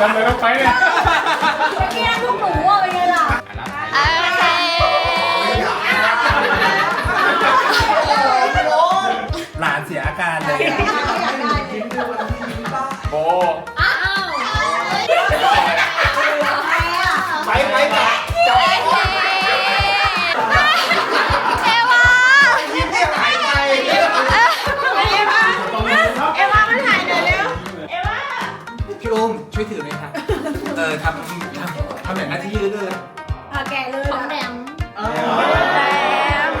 ทำไมต้องไปเนี่ยเมื่อกี้พวกหนูอะเป็นไงล่ะโอเคหลานเสียอาการเลยอะโอ้ พี่อุ้มช่วยถือหน่อยครับเออทำทำทำแบบหน้าที่เรื่อยอะแกะเลยของแหลมๆแหลม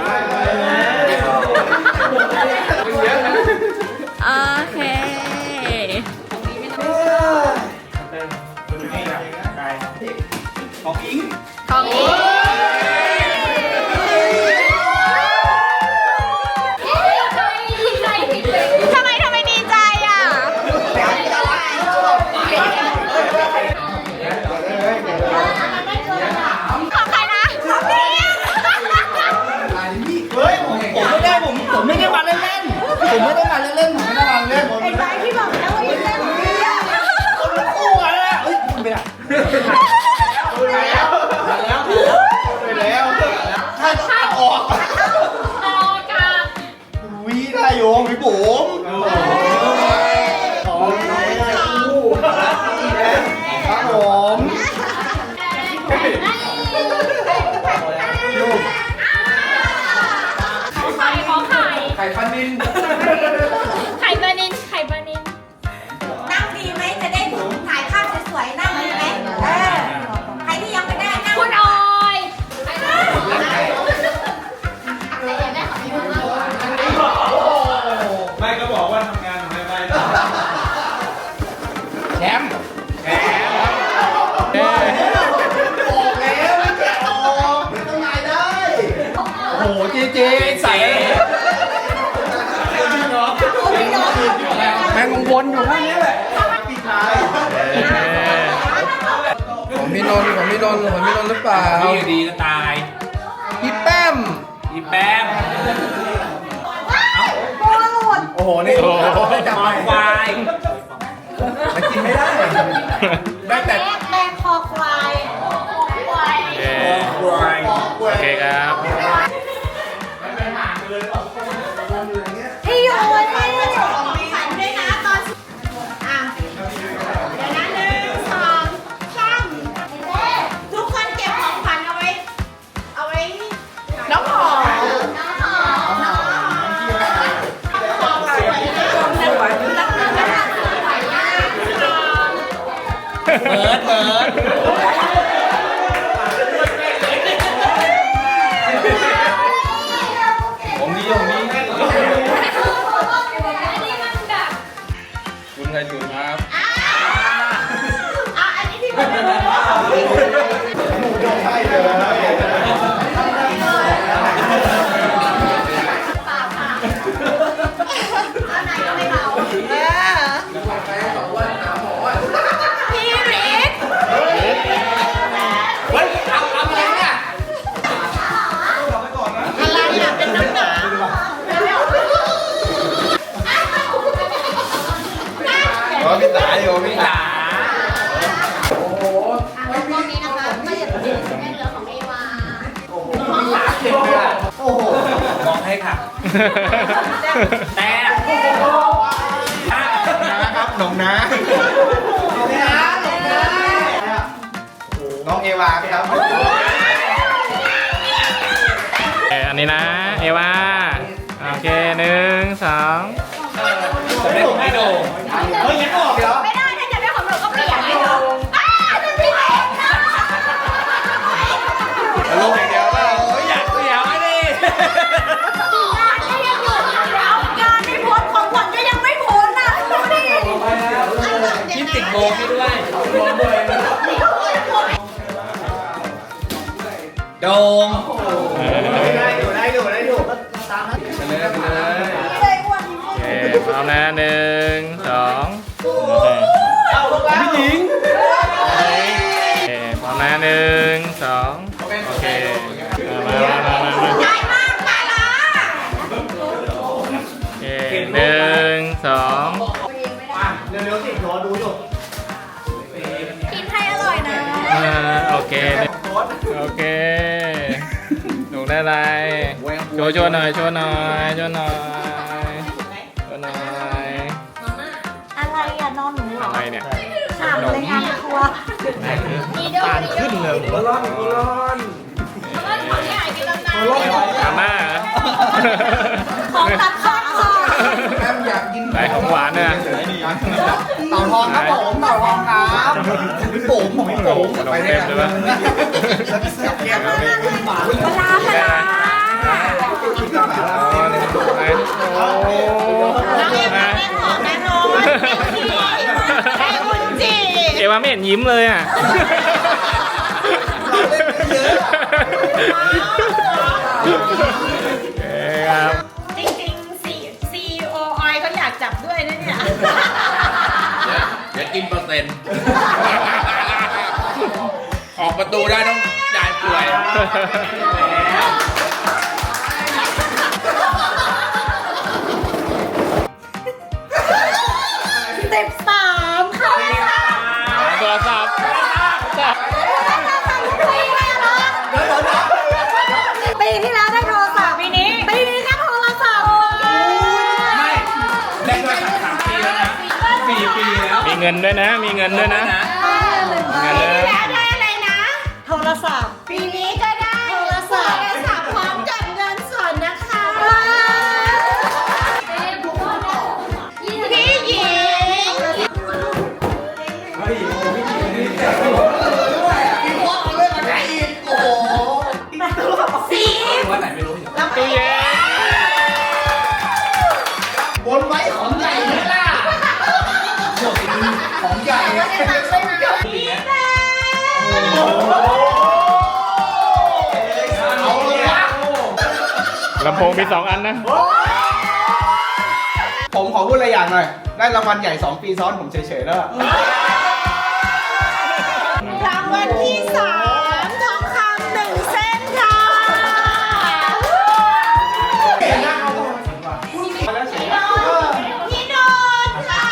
โอเคของอิง ผมไม่ได้มาเล่นๆ จเจใส่แมงวนอยู่ข้างนี้แหละปีกายของพี่นนท์ของพี่นนท์ของพี่นนท์หรือเปล่าพี่ดีจะตายพี่แป้มอีแป้มโอ้โห นี่โอ้โหจับคไปอควายมันกินไม่ได้ได้แต่แม่คอควาย เบิร์ดเบิร์ด แต่นะครับหนงนะหนงนะหนงนะน้องเอวาครับอันนี้นะ เอวา โอเคหนึ่งสองผมไม่ไม่โดนเฮ้ยยังออกเหรอไม่ได้ถ้าจะได้ของหนูก็เปลี่ยนให้ดูอ้าจะพี่เอกนะลงอย่า โบกให้ด้วย โดงได้อยู่ได้อยู่ได้อยู่ตามนั้นเลยเลยเลยอ้วนโอเคพร้อมนะหนึ่งสองโอเคเอาลงแล้วผู้หญิงโอเคพร้อมนะหนึ่งสองโอเคมามามา เค โอเคหนูได้อะไรโชว์โชว์หน่อย โชว์หน่อย โชว์หน่อย โชว์หน่อย อะไรอะนอนหนูเหรออะไรเนี่ยถามเลยงานครัวอ่านขึ้นเลยหัวร้อนหัวร้อนอาม่าเหรอของตัดข้อคอแอมอยากกินไหนของหวานเนี่ย เต่าทองครับผมเต่าทองครับพี่ปุ๋มพี่ปุ๋มขนมเต็มเลยปะแก้มเลยหมาปลาปลาอ๋อนี่ไหนโอ้น้องเอ็มมาแม่ของแม่นอนแม่ขี้แม่อุนจีเอวาไม่เห็นยิ้มเลยอะ เซ็นออกประตูได้ต้องจ่ายสวย เงินด้วยนะ มีเงินด้วยนะ เงินปีเลยที่แล้วได้อะไรนะ โทรศัพท์ โพงมีสองอันนะ ผมขอพูดอะไรอย่างหน่อย ได้รางวัลใหญ่ 2 ปีซ้อนผมเฉยๆแล้วอะรางวัลที่สามทองคำหนึ่งเส้นค่ะพี่โดนค่ะ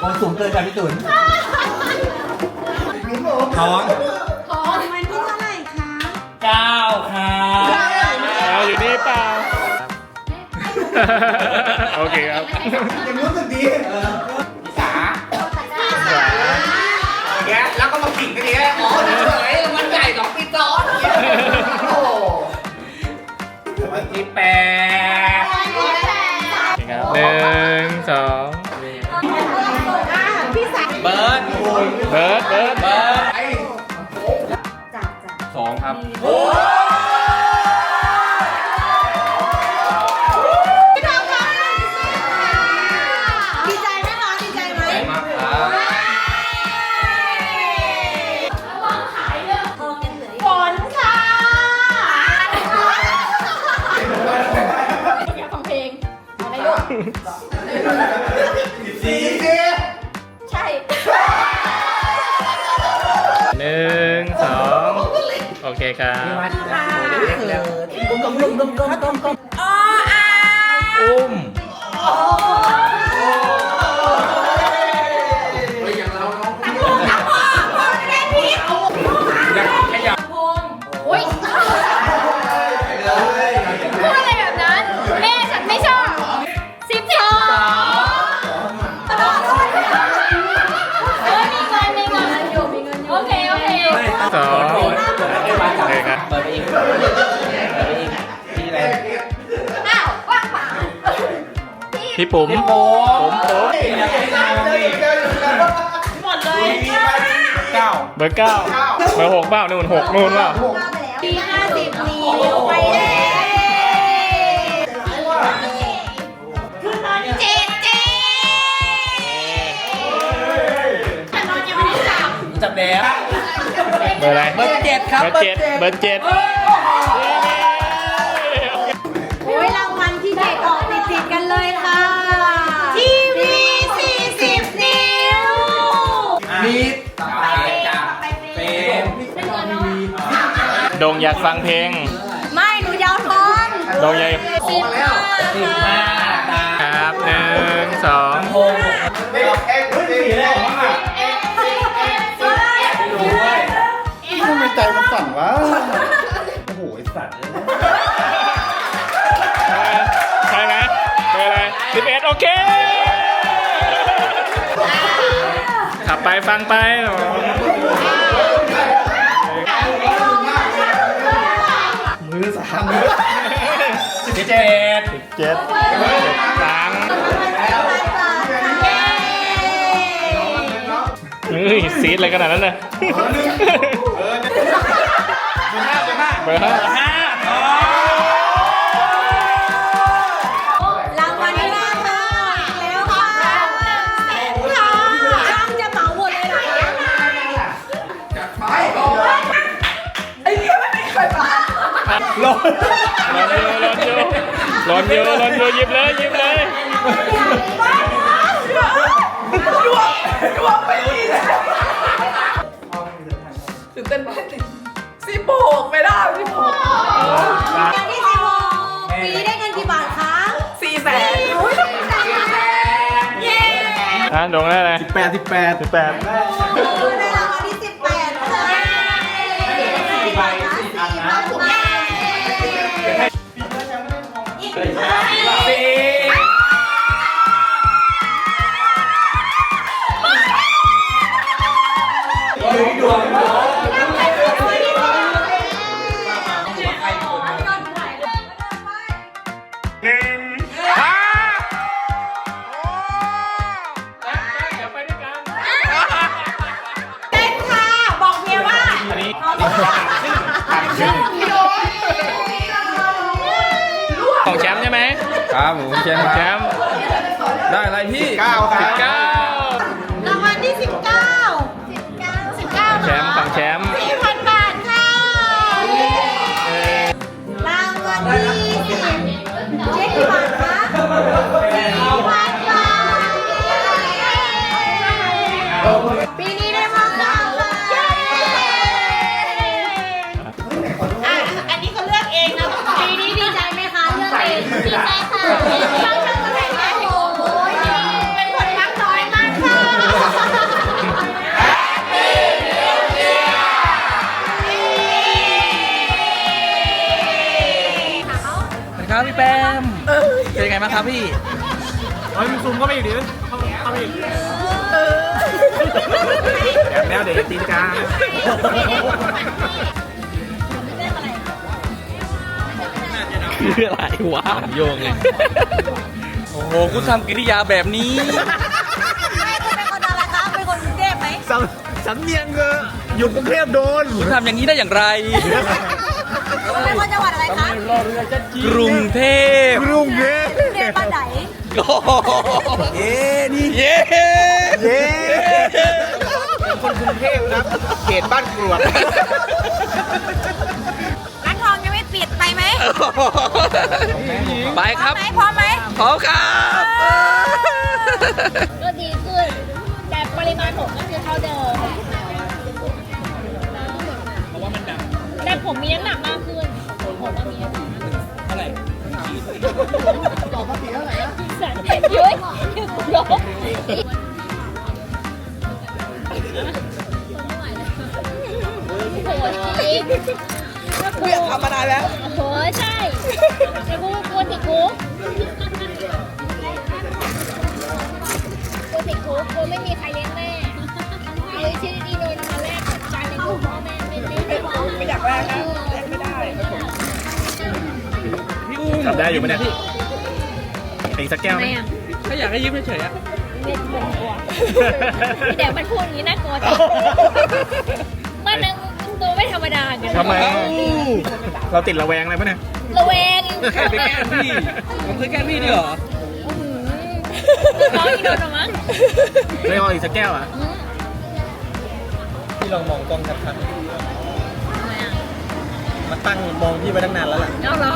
โอ้สูงเกินกันพี่ตุ๋นท้อง โอเคครับ ยังรู้สึกดีสาสาแกแล้วก็มากิ่งกันดีอ๋อเฉยๆมันใหญ่สองปีซ้อนโอ้วันที่แปดโอเคครับหนึ่งสองพี่สายเบิร์ดเบิร์ดเบิร์ดเบิร์ดไอ้จับจับสองครับ Tom, tom, tom. พี่ปุ๋มพี่โป๊ปุ๋มปุ๋มหมดเลยเก้าเบอร์เก้าเบอร์หกเปล่านู่นหกนู่นเปล่าปีห้าสิบนิ้วไปเลยคือตอนเจ็ดเจ็ดแต่นอนยังไม่ได้จับจับแล้วเบอร์อะไรเบอร์เจ็ดครับเบอร์เจ็ดเบอร์เจ็ด ไปจดงอยากฟังเพลง ไม่หนูยาวท้องดงอยากสิบห้าครับหนึ่งสองไม่เอ็กซ์ขึ้นสีแล้วอะไม่รู้เว้ยทำไมใจมันสั่นวะ ขับไปฟังไปมือสามสิบเจ็ดสิบเจ็ดสามเฮ้ยซีดอะไรขนาดนั้นเลยเบอร์ห้าเบอร์ห้าอ๋อร์ห้า ร้อนเยอะร้อนเยอะหยิบเลยหยิบเลยตื่นเต้นมากเลสิบหกไม่ได้สิบหกอย่างที่สิบหกปีนี้ได้เงินกี่บาทคะสี่แสนสี่แสนเย้อะหลงได้เลยสิบแปดสิบแปดสิบแปดได้รางวัลที่สิบแปดเลย อีกห้าสี่หนึ่งห้าเดี๋ยวไปด้วยกันเต้นค่ะ บอกเมียว่า อันนี้ขอ ไหมครับผมแชมป์แชมป์ได้อะไรพี่เก้าคสิรับบเก้ารางวัลที่สิบเก้าสิบเก้าสิบเก้าแชมป์ของแชมป์สี่พันบาทค่ะเออรางวัลที่สิบเจ็ดกี่บาทคะสี่พัน ครับพี่เฮ้ยมึงซูมก็ไม่อีกดิเข้าเข้าไปอีกแอบแล้วเดี๋ยวจะตีนกาคืออะไรวะโยงไง โอ้โหคุณทำกิริยาแบบนี้ไม่คุณเป็นคนอะไรคะเป็นคนกรุงเทพไหมสำสำเนียงเออหยุดกรุงเทพโดน คุณทำอย่างนี้ได้อย่างไร เป็นคนจังหวัดอะไรคะกรุงเทพกรุงเทพกรุงเทพบ้านไหนโอ้โหเย้นี่เย้เย้คนกรุงเทพครับเขตบ้านกรวดร้านทองยังไม่ปิดไปไหมไปครับไหมพร้อมไหมพร้อมครับก็ดีขึ้นแต่ปริมาณผมก็คือเท่าเดิมเพราะว่ามันดังแต่ผมมีน้ำหนักมากขึ้น ผมก็มีน้ำหนักมากขึ้นเท่าไหร่ต่อภาษีเท่าไหร่นะแสนเจ็ดเย้ยยกโหจริงกูอยากทำมานานแล้วโหใช่แต่กูกลัวติดคุกกลัวติดคุกกลัวไม่มีใครเลี้ยงแม่เอาชื่ออีนนท์มาแลกกับการเลี้ยงดูพ่อแม่ไม่ไม่ไม่ไม่อยากแลกนะแลกไม่ได้ กลับได้อยู่ไหมเนี่ยตีสักแก้วไหม ไม่อะถ้าอยากให้ยิ้มเฉยๆอะไม่กลัวเดี๋ยวมันพูดอย่างนี้น่ากลัวจังมันนังตัวไม่ธรรมดาไงทำไมเราติดระแวงอะไรปะเนี่ย ระแวงแค่ไปแกล้งพี่ผมเคยแกล้งพี่ด้วยเหรอน้องอีโดนหรอมั้งไม่เอาอีกสักแก้วอะ พี่ลองมองกล้องชัดทำไมอะๆมา ตั้งมองพี่ไว้ตั้งนานแล้วล่ะ เอาเหรอ